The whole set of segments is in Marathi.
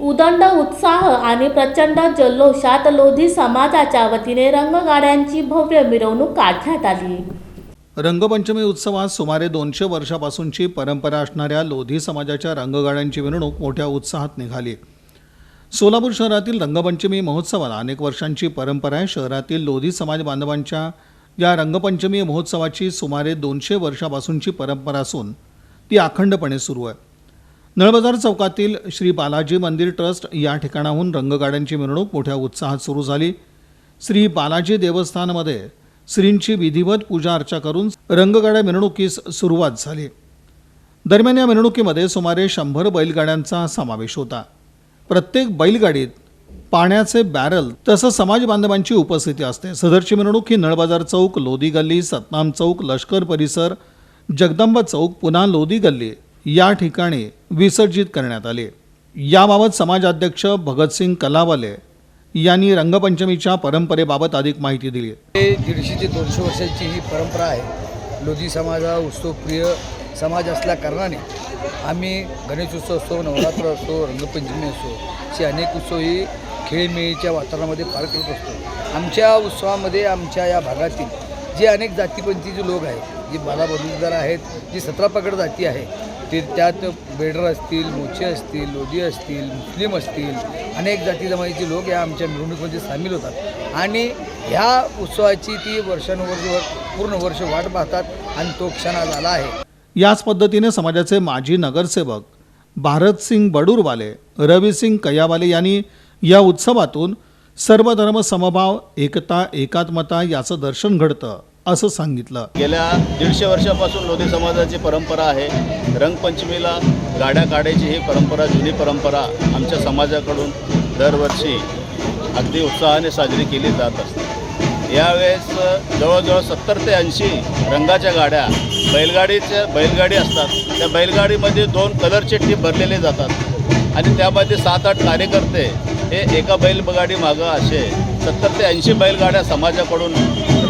उदंड उत्साह आणि प्रचंड जल्लोषात लोधी समाजाच्या वतीने रंगगाड्यांची भव्य मिरवणूक काढण्यात आली. रंगपंचमी उत्सवात सुमारे दोनशे वर्षापासूनची परंपरा असणाऱ्या लोधी समाजाच्या रंगगाड्यांची मिरवणूक मोठ्या उत्साहात निघाली. सोलापूर शहरातील रंगपंचमी महोत्सवाला अनेक वर्षांची परंपरा आहे. शहरातील लोधी समाज बांधवांच्या या रंगपंचमी महोत्सवाची सुमारे दोनशे वर्षापासूनची परंपरा असून ती अखंडपणे सुरू आहे. नळबाजार चौकातील श्री बालाजी मंदिर ट्रस्ट या ठिकाणाहून रंगगाड्यांची मिरवणूक मोठ्या उत्साहात सुरू झाली. श्री बालाजी देवस्थानमध्ये श्रींची विधिवत पूजा अर्चा करून रंगगाड्या मिरवणुकीस सुरुवात झाली. दरम्यान या मिरवणुकीमध्ये सुमारे शंभर बैलगाड्यांचा समावेश होता. प्रत्येक बैलगाडीत पाण्याचे बॅरल तसंच समाज बांधवांची उपस्थिती असते. सदरची मिरवणूक ही नळबाजार चौक लोधी गल्ली सतनाम चौक लष्कर परिसर जगदंबा चौक पुन्हा लोधी गल्ली या ठिकाणी विसर्जित करण्यात आले याबाबत समाजाध्यक्ष भगतसिंग कलावाले यांनी रंगपंचमीच्या परंपरेबाबत अधिक माहिती दिली दीडशे ते दोनशे वर्षाची ही परंपरा आहे. लोधी समाज हा उत्सवप्रिय समाज असल्या कारणाने आम्ही गणेश उत्सव असो नवरात्र असो रंगपंचमी असो असे अनेक उत्सव ही खेळमेळीच्या वातावरणामध्ये पार करत असतो. आमच्या उत्सवामध्ये आमच्या या भागातील जे अनेक जातीपंथीचे लोक आहेत जे बाला बलुतेदार आहेत जी सतरा पकड जाती आहे ते त्यात बेडर असतील मोचे असतील लोधी असतील मुस्लिम असतील अनेक जाती जमातीचे लोक या आमच्या मिरवणुकीमध्ये सामील होतात. आणि ह्या उत्सवाची ती वर्षानुवर्ष पूर्ण वर्ष वाट पाहतात आणि तो क्षण आज आला आहे. याच पद्धतीने समाजाचे माजी नगरसेवक भारतसिंग बडूरवाले रविसिंग कयावाले यांनी या उत्सवातून सर्व धर्म समभाव एकता एकात्मता याचं दर्शन घडतं. असं सांगितलं. गेल्या दीडशे वर्षापासून लोधी समाजाची परंपरा आहे. रंगपंचमीला गाड्या काढायची ही परंपरा जुनी परंपरा आमच्या समाजाकडून दरवर्षी अगदी उत्साहाने साजरी केली जात असते. यावेळेस जवळजवळ सत्तर ते ऐंशी रंगाच्या गाड्या बैलगाडीच्या बैलगाडी असतात. त्या बैलगाडीमध्ये दोन कलरचे टीप भरलेले जातात. आणि त्यामध्ये सात आठ कार्यकर्ते हे एका बैलगाडी मागं असे सत्तर ते ऐंशी बैलगाड्या समाजाकडून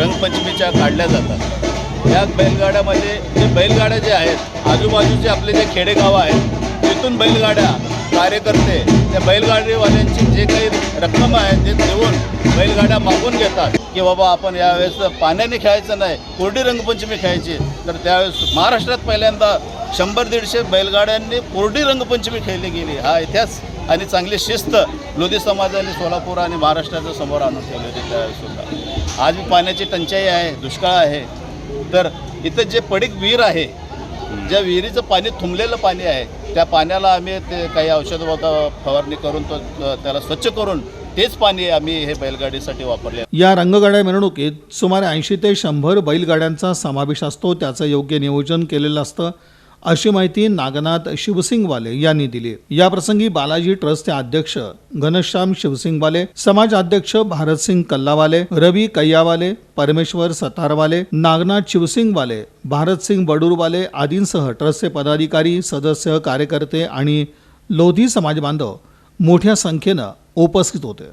रंगपंचमीच्या काढल्या जातात. या बैलगाड्यामध्ये जे बैलगाड्या जे आहेत आजूबाजूचे आपले जे खेडेगावं आहेत तिथून बैलगाड्या कार्यकर्ते त्या बैलगाडीवाल्यांची जे काही रक्कम आहे ते देऊन बैलगाड्या मागून घेतात. की बाबा आपण यावेळेस पाण्याने खेळायचं नाही कोरडी रंगपंचमी खेळायची. तर त्यावेळेस महाराष्ट्रात पहिल्यांदा शंभर दीडशे बैलगाड्यांनी कोरडी रंगपंचमी खेळली गेली. हा इतिहास आणि चांगली शिस्त लोधी समाजाने सोलापूर आणि महाराष्ट्राच्या समोर आणून ठेवली होती त्यावेळेस सुद्धा आज पाण्याची टंचाई आहे दुष्काळ आहे. तर इथं जे पडीक विहीर आहे ज्या विहिरीचं पाणी थुंबलेलं पाणी आहे त्या पाण्याला आम्ही ते काही औषध फवारणी करून तो त्याला स्वच्छ करून तेच पाणी आम्ही हे बैलगाडीसाठी वापरले. या रंगगाड्या मिरवणुकीत सुमारे ऐंशी ते शंभर बैलगाड्यांचा समावेश असतो त्याचं योग्य नियोजन केलेलं असतं. अशी माहिती नागनाथ शिवसिंगवाले यांनी दिली. याप्रसंगी बालाजी ट्रस्टचे अध्यक्ष घनश्याम शिवसिंगवाले समाज अध्यक्ष भारतसिंग कल्लावाले रवी कैयावाले परमेश्वर सतारवाले नागनाथ शिवसिंगवाले भारतसिंग बडूरवाले आदींसह ट्रस्टचे पदाधिकारी सदस्य कार्यकर्ते आणि लोधी समाज बांधव मोठ्या संख्येनं उपस्थित होते.